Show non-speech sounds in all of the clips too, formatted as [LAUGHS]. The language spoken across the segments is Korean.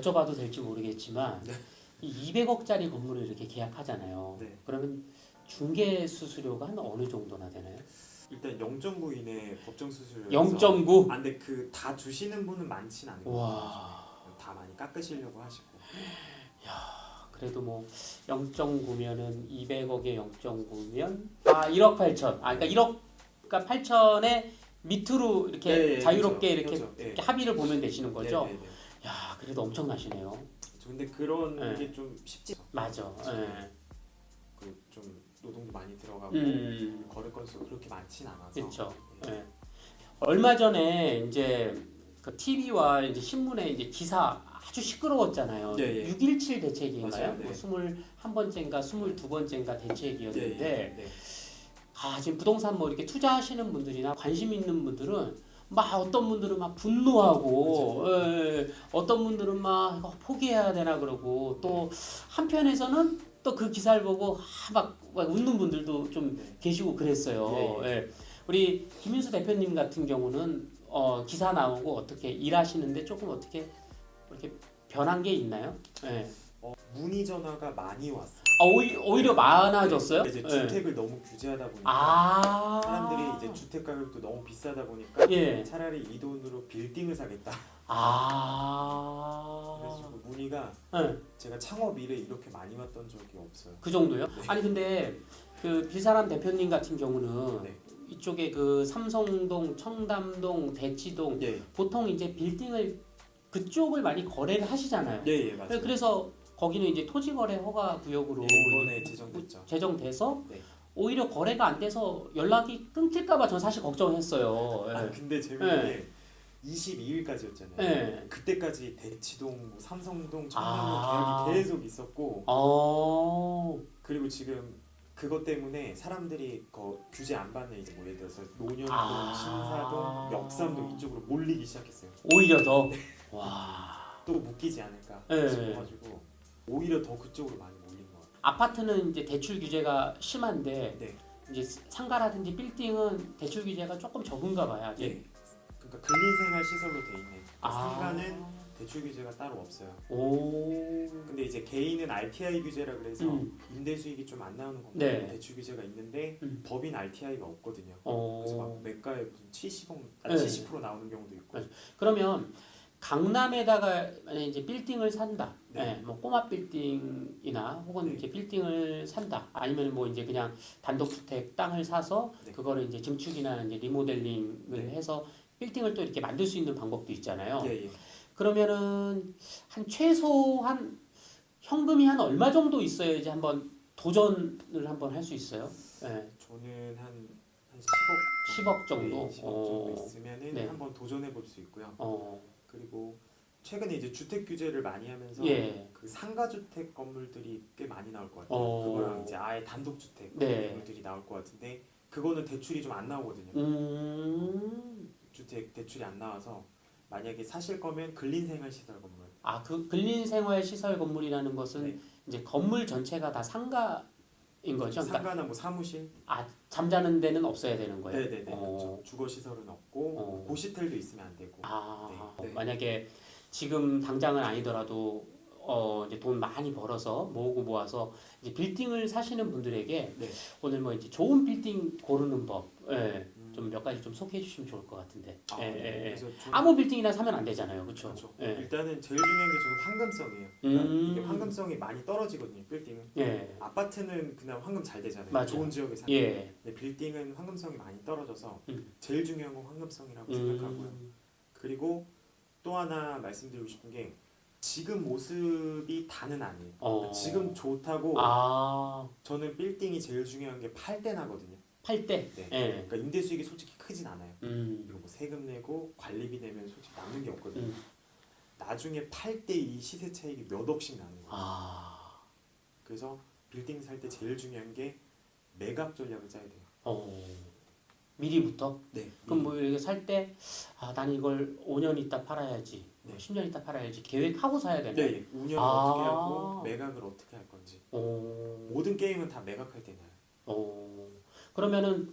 여쭤봐도 될지 모르겠지만 네. 이 200억짜리 건물을 이렇게 계약하잖아요. 네. 그러면 중개 수수료가 한 어느 정도나 되나요? 일단 0.9 이내 법정 수수료 0.9. 아 근데 그 다 주시는 분은 많진 같아요 와. 다 많이 깎으시려고 하시고 그래도 뭐 0.9면은 200억에 0.9면 아 1억 8천. 아 그러니까 1억 그러니까 8천에 밑으로 이렇게 네, 자유롭게 그렇죠. 이렇게, 그렇죠. 네. 이렇게 합의를 보면 되시는 거죠. 네, 네, 네. 야 그래도 엄청나시네요. 근데 그런 네. 게 좀 쉽지 맞아. 예. 그좀 노동도 많이 들어가고 음. 거래 건수가 그렇게 많진 않아서 그렇죠. 네. 예. 얼마 전에 이제 그 TV와 이제 신문에 이제 기사 아주 시끄러웠잖아요. 예, 예. 617 대책인가요? 맞아요, 네. 뭐 21번째인가 22번째인가 대책이었는데 네, 네. 아, 지금 부동산 뭐 이렇게 투자하시는 분들이나 관심 있는 분들은 막 어떤 분들은 막 분노하고 예, 어떤 분들은 막 이거 포기해야 되나 그러고 또 한편에서는 또 그 기사를 보고 아, 막, 막 웃는 분들도 좀 네. 계시고 그랬어요. 예, 예. 우리 김윤수 대표님 같은 경우는 어, 기사 나오고 어떻게 일하시는데 조금 어떻게 이렇게 변한 게 있나요? 예. 어, 문의 전화가 많이 왔어요. 아, 오히, 오히려 많아졌어요? 이제 예. 주택을 너무 규제하다 보니까 아 사람들이 이제 주택 가격도 너무 비싸다 보니까 예. 차라리 이 돈으로 빌딩을 사겠다. 아. 그래서 문의가 네, 제가 창업 이래 이렇게 많이 왔던 적이 없어요. 그 정도요? 네. 아니 근데 그 빌사람 대표님 같은 경우는 네. 이쪽에 그 삼성동, 청담동, 대치동 예, 보통 이제 빌딩을 그쪽을 많이 거래를 하시잖아요. 예, 예 맞아요. 그래서 거기는 이제 토지거래 허가 구역으로 예, 이번에 제정됐죠. 제정돼서 네. 오히려 거래가 안 돼서 연락이 끊길까봐 전 사실 걱정했어요. 아 예. 근데 재밌는 게 22일까지였잖아요. 예. 그때까지 대치동, 뭐 삼성동, 청담동 아. 계약이 계속 있었고 어. 그리고 지금 그것 때문에 사람들이 그 규제 안 받는 이제 뭐 예를 들어서 논현동, 아. 신사동, 역삼동 이쪽으로 몰리기 시작했어요. 오히려 더. 네. [LAUGHS] 와. 또 묶이지 않을까 네. 싶어가지고 오히려 더 그쪽으로 많이 몰린 것 같아요. 아파트는 이제 대출 규제가 심한데 네. 이제 상가라든지 빌딩은 대출 규제가 조금 적은가 봐요. 아직. 예. 그러니까 근린생활 시설로 돼 있는 아. 상가는 대출 규제가 따로 없어요. 오. 근데 이제 개인은 RTI 규제라 그래서 음. 임대 수익이 좀 안 나오는 건물 네. 대출 규제가 있는데 음. 법인 RTI가 없거든요. 그래서 막 어. 매가에 무슨 70억, 아, 네. 70% 나오는 경우도 있고. 맞아요. 그러면 강남에다가 만약에 이제 빌딩을 산다. 네. 네. 뭐 꼬마 빌딩이나 혹은 네. 이제 빌딩을 산다. 아니면 뭐 이제 그냥 단독주택 땅을 사서 네. 그거를 이제 증축이나 이제 리모델링을 네. 해서 빌딩을 또 이렇게 만들 수 있는 방법도 있잖아요. 예, 예. 그러면은 한 최소한 현금이 한 얼마 정도 있어야지 한번 도전을 한번 할 수 있어요. 네. 저는 한, 한 10억, 10억 정도? 네, 10억 정도 어. 있으면은 네. 한번 도전해 볼 수 있고요. 어. 그리고 최근에 이제 주택 규제를 많이 하면서 예. 그 상가 주택 건물들이 꽤 많이 나올 것 같아요. 어. 그거랑 이제 아예 단독 주택 네. 건물들이 나올 것 같은데 그거는 대출이 좀 안 나오거든요. 음. 주택 대출이 안 나와서 만약에 사실 거면 근린 생활 시설 건물. 아, 그 근린 생활 시설 건물이라는 것은 네. 이제 건물 전체가 다 상가 인 거죠. 그러니까 상가나 뭐 사무실. 아, 잠자는 데는 없어야 되는 거예요. 네네네. 어. 그렇죠. 주거 시설은 없고 어. 고시텔도 있으면 안 되고. 아, 네, 네. 만약에 지금 당장은 아니더라도 어 이제 돈 많이 벌어서 모으고 모아서 이제 빌딩을 사시는 분들에게 네. 오늘 뭐 이제 좋은 빌딩 고르는 법, 예, 음. 좀 몇 가지 좀 소개해 주시면 좋을 것 같은데. 아, 예, 네. 예, 예. 그래서 좀 아무 빌딩이나 사면 안 되잖아요, 그렇죠? 그렇죠. 예, 일단은 제일 중요한 게 저는 황금성이에요. 그러니까 음. 이게 황금성이 많이 떨어지거든요. 빌딩은. 예, 아파트는 그냥 황금 잘 되잖아요. 맞아요. 좋은 지역에 사는. 예. 근데 빌딩은 황금성이 많이 떨어져서 음. 제일 중요한 건 황금성이라고 생각하고요. 음, 그리고 또 하나 말씀드리고 싶은 게 지금 모습이 다는 아니에요. 어. 지금 좋다고 아, 저는 빌딩이 제일 중요한 게팔때 나거든요. 팔 때. 네. 예. 그러니까 임대 수익이 솔직히 크진 않아요. 음. 그리고 뭐 세금 내고 관리비 내면 솔직히 남는 게 없거든요. 음. 나중에 팔 때 이 시세 차익이 몇 억씩 나는 거예요. 아. 그래서 빌딩 살 때 제일 중요한 게 매각 전략을 짜야 돼요. 어. 미리부터? 네. 그럼 뭐 이렇게 살 때, 아, 나는 이걸 5년 있다 팔아야지, 뭐 네. 10년 있다 팔아야지 계획하고 사야 되나? 네, 예. 운영을 아. 어떻게 하고 매각을 어떻게 할 건지. 오, 모든 게임은 다 매각할 때 나요. 오. 그러면은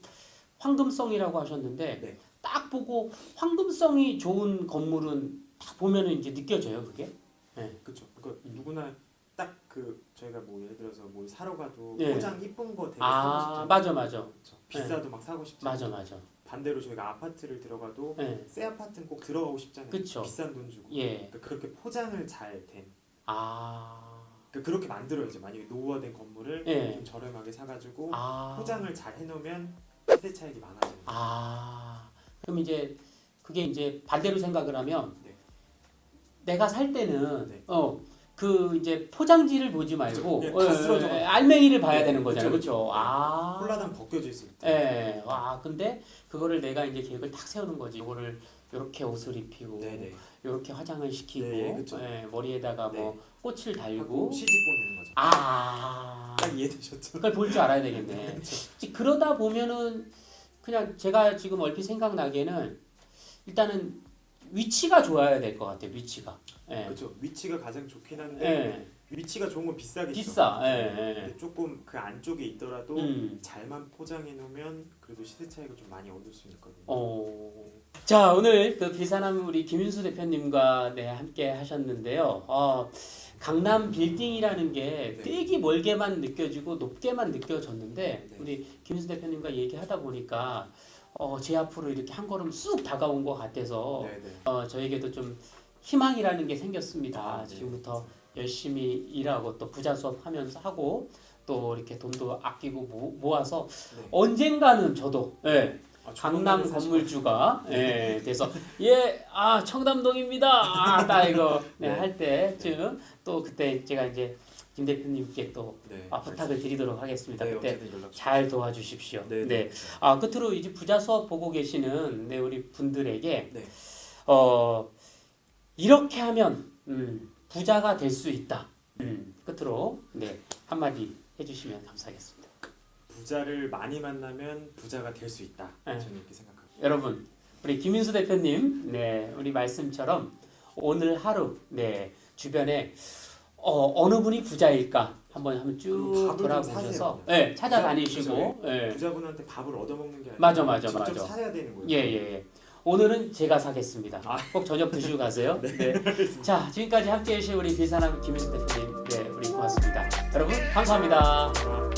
황금성이라고 하셨는데, 네. 딱 보고 황금성이 좋은 건물은 딱 보면은 이제 느껴져요, 그게? 네. 그렇죠. 음. 누구나 딱 그 저희가 뭐 예를 들어서 뭐 사러 가도 네. 포장 이쁜 거 되게 사고 아 싶잖아요. 맞아 맞아 그렇죠. 비싸도 막 사고 싶죠. 맞아 맞아. 반대로 저희가 아파트를 들어가도 예. 새 아파트는 꼭 들어가고 싶잖아요. 그쵸. 비싼 돈 주고. 예. 그러니까 그렇게 포장을 잘 된. 아. 그러니까 그렇게 만들어야죠. 만약에 노후화된 건물을 예. 좀 저렴하게 사가지고 아. 포장을 잘 해놓으면 시세 차익이 많아져요. 아. 그럼 이제 그게 이제 반대로 생각을 하면 네. 내가 살 때는 네. 어. 그 이제 포장지를 보지 말고 예, 어, 다 쓰러져 예, 알맹이를 봐야 네, 되는 거잖아요. 그쵸, 그렇죠? 그쵸. 아. 콜라당 벗겨져 있을 때. 예. 와, 근데 그거를 내가 이제 계획을 딱 세우는 거지. 이거를 이렇게 옷을 입히고 네네. 이렇게 화장을 시키고 네, 예, 그쵸. 예, 머리에다가 뭐 꽃을 달고 시집 보내는 거죠. 아. 딱 이해되셨죠? 그걸 볼 줄 알아야 되겠네. [LAUGHS] 이제 그러다 보면은 그냥 제가 지금 얼핏 생각나기에는 일단은 위치가 좋아야 될 것 같아요. 위치가. 예. 그렇죠. 위치가 가장 좋긴 한데 예. 위치가 좋은 건 비싸겠죠. 비싸. 예, 예. 근데 조금 그 안쪽에 있더라도 음. 잘만 포장해 놓으면 그래도 시세 차익을 좀 많이 얻을 수 있거든요. 어. 자 오늘 그 비사남 우리 김윤수 대표님과 네 함께 하셨는데요. 어, 강남 빌딩이라는 게 네. 되게 멀게만 느껴지고 높게만 느껴졌는데 네. 우리 김윤수 대표님과 얘기하다 보니까 어, 제 앞으로 이렇게 한 걸음 쑥 다가온 것 같아서 네 네. 어, 저에게도 좀 희망이라는 게 생겼습니다. 아, 네. 지금부터 열심히 일하고 또 부자 수업 하면서 하고 또 이렇게 돈도 아끼고 모, 모아서 네. 언젠가는 저도 예, 아, 강남 건물주가 예, 돼서 예 아 청담동입니다 아, 딱 이거 네, 네. 할 때쯤 또 그때 제가 이제 김 대표님께 또 네. 아, 부탁을 드리도록 하겠습니다. 네, 그때 잘 도와주십시오. 네. 네. 아 끝으로 이제 부자 수업 보고 계시는 네, 우리 분들에게 네. 어 이렇게 하면 음, 부자가 될 수 있다. 음, 끝으로 네 한마디 해주시면 감사하겠습니다. 부자를 많이 만나면 부자가 될 수 있다. 네. 저는 이렇게 생각합니다. 여러분 우리 김인수 대표님 네 우리 말씀처럼 오늘 하루 네 주변에 어, 어느 분이 부자일까 한번 한번 쭉 음, 돌아보셔서. 네, 찾아다니시고 예. 부자분한테 밥을 얻어먹는 게 아니라 맞아, 맞아, 직접 맞아. 사야 되는 거예요. 예, 예, 예. 오늘은 제가 사겠습니다. 아. 꼭 저녁 드시고 가세요. [LAUGHS] 네. 자, 지금까지 함께 해주신 우리 비사남 김인수 대표님, 네, 우리 고맙습니다. 여러분, 감사합니다. 아,